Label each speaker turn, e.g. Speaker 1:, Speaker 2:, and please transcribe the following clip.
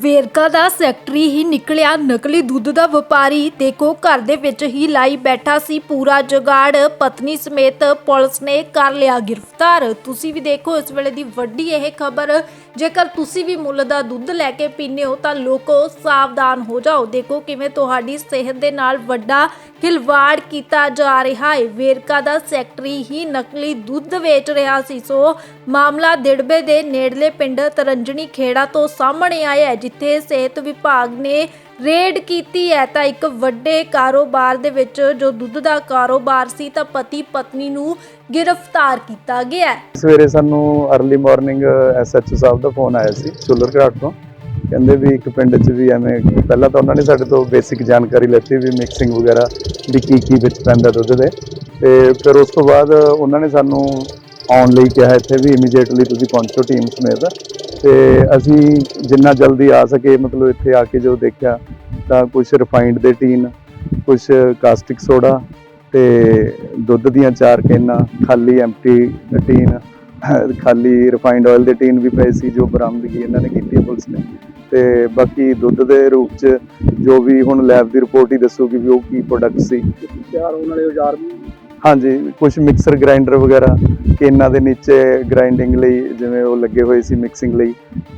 Speaker 1: ਵੇਰਕਾ ਦਾ secretary ਹੀ ਨਿਕਲਿਆ। ਨਕਲੀ ਦੁੱਧ ਦਾ ਵਪਾਰੀ ਦੇਖੋ, ਘਰ ਦੇ ਵਿੱਚ ਹੀ ਲਾਈ ਬੈਠਾ ਸੀ। ਪੂਰਾ ਜਗਾੜ ਪਤਨੀ ਸਮੇਤ ਪੁਲਿਸ ਨੇ ਕਰ ਲਿਆ ਗ੍ਰਿਫਤਾਰ। ਤੁਸੀਂ ਵੀ ਦੇਖੋ, ਇਸ ਵੇਲੇ ਦੀ ਵੱਡੀ ਇਹ ਖਬਰ, ਜੇਕਰ ਤੁਸੀਂ ਵੀ ਮੁੱਲ ਦਾ ਦੁੱਧ ਲੈ ਕੇ ਪੀਂਦੇ ਹੋ, ਤਾਂ ਲੋਕੋ ਸਾਵਧਾਨ ਹੋ ਜਾਓ। ਦੇਖੋ ਕਿਵੇਂ ਤੁਹਾਡੀ ਸਿਹਤ ਦੇ ਨਾਲ ਵੱਡਾ ਖਿਲਵਾੜ ਕੀਤਾ ਜਾ ਰਿਹਾ ਹੈ। ਵੇਰਕਾ ਦਾ ਸੈਕਟਰੀ ਹੀ ਨਕਲੀ ਦੁੱਧ ਵੇਚ ਰਿਹਾ ਸੀ। ਸੋ ਮਾਮਲਾ ਦਿੜਬੇ ਦੇ ਨੇੜਲੇ ਪਿੰਡ ਤਰੰਜਣੀ ਖੇੜਾ ਤੋਂ ਸਾਹਮਣੇ ਆਇਆ ਹੈ, ਜਿੱਥੇ ਸਿਹਤ ਵਿਭਾਗ ਨੇ ਰੇਡ ਕੀਤੀ ਹੈ। ਤਾਂ ਇੱਕ ਵੱਡੇ ਕਾਰੋਬਾਰ ਦੇ ਵਿੱਚ ਜੋ ਦੁੱਧ ਦਾ ਕਾਰੋਬਾਰ ਸੀ, ਤਾਂ ਪਤੀ ਪਤਨੀ ਨੂੰ ਗ੍ਰਿਫਤਾਰ ਕੀਤਾ ਗਿਆ ਹੈ।
Speaker 2: ਸਵੇਰੇ ਸਾਨੂੰ अर्ਲੀ ਮਾਰਨਿੰਗ ਐਸਐਚਓ ਸਾਹਿਬ ਦਾ ਫੋਨ ਆਇਆ ਸੀ ਚੁੱਲਰ ਤੋਂ। ਕਹਿੰਦੇ ਵੀ ਇੱਕ ਪਿੰਡ 'ਚ ਵੀ ਐਵੇਂ ਪਹਿਲਾਂ ਤਾਂ ਉਹਨਾਂ ਨੇ ਸਾਡੇ ਤੋਂ ਬੇਸਿਕ ਜਾਣਕਾਰੀ ਲੈਤੀ ਵੀ ਮਿਕਸਿੰਗ ਵਗੈਰਾ ਵੀ ਕੀ ਕੀ ਵਿੱਚ ਪੈਂਦਾ ਦੁੱਧ ਦੇ। ਤੇ ਫਿਰ ਉਸ ਤੋਂ ਬਾਅਦ ਉਹਨਾਂ ਨੇ ਸਾਨੂੰ ਆਉਣ ਲਈ ਕਿਹਾ ਇੱਥੇ ਵੀ ਇਮੀਡੀਏਟਲੀ ਤੁਸੀਂ ਪਹੁੰਚੋ ਟੀਮ ਸਮੇਤ। ਤੇ ਅਸੀਂ ਜਿੰਨਾ ਜਲਦੀ ਆ ਸਕੇ, ਮਤਲਬ ਇੱਥੇ ਆ ਕੇ ਜੋ ਦੇਖਿਆ ਤਾਂ ਕੁਝ ਰਿਫਾਈਨਡ ਦੇ ਟੀਨ ਕੁਝ ਕਾਸਟਿਕ ਸੋਡਾ ਤੇ ਦੁੱਧ ਦੀਆਂ ਚਾਰ ਕੇਨਾਂ, ਖਾਲੀ ਐਮਟੀ ਟੀਨ ਖਾਲੀ ਰਿਫਾਈਨਡ ਆਇਲ ਦੇ ਟੀਨ ਵੀ ਪਏ ਸੀ ਜੋ ਬਰਾਮਦਗੀ ਇਹਨਾਂ ਨੇ ਕੀਤੀ ਹੈ ਪੁਲਿਸ ਨੇ। ਤੇ ਬਾਕੀ ਦੁੱਧ ਦੇ ਰੂਪ ਚ ਜੋ ਵੀ ਹੁਣ ਲੈਬ ਦੀ ਰਿਪੋਰਟ ਹੀ ਦੱਸੂਗੀ ਵੀ ਉਹ ਕੀ ਪ੍ਰੋਡਕਟ ਸੀ।
Speaker 3: ਤਿਆਰ ਹੋਣ ਵਾਲੇ ਔਜ਼ਾਰ ਵੀ?
Speaker 2: ਹਾਂਜੀ ਕੁਝ ਮਿਕਸਰ ਗ੍ਰਾਈਂਡਰ ਵਗੈਰਾ ਕੇਨਾਂ ਦੇ ਨੀਚੇ ਗ੍ਰਾਈਂਡਿੰਗ ਲਈ ਜਿਵੇਂ ਉਹ ਲੱਗੇ ਹੋਏ ਸੀ ਮਿਕਸਿੰਗ ਲਈ।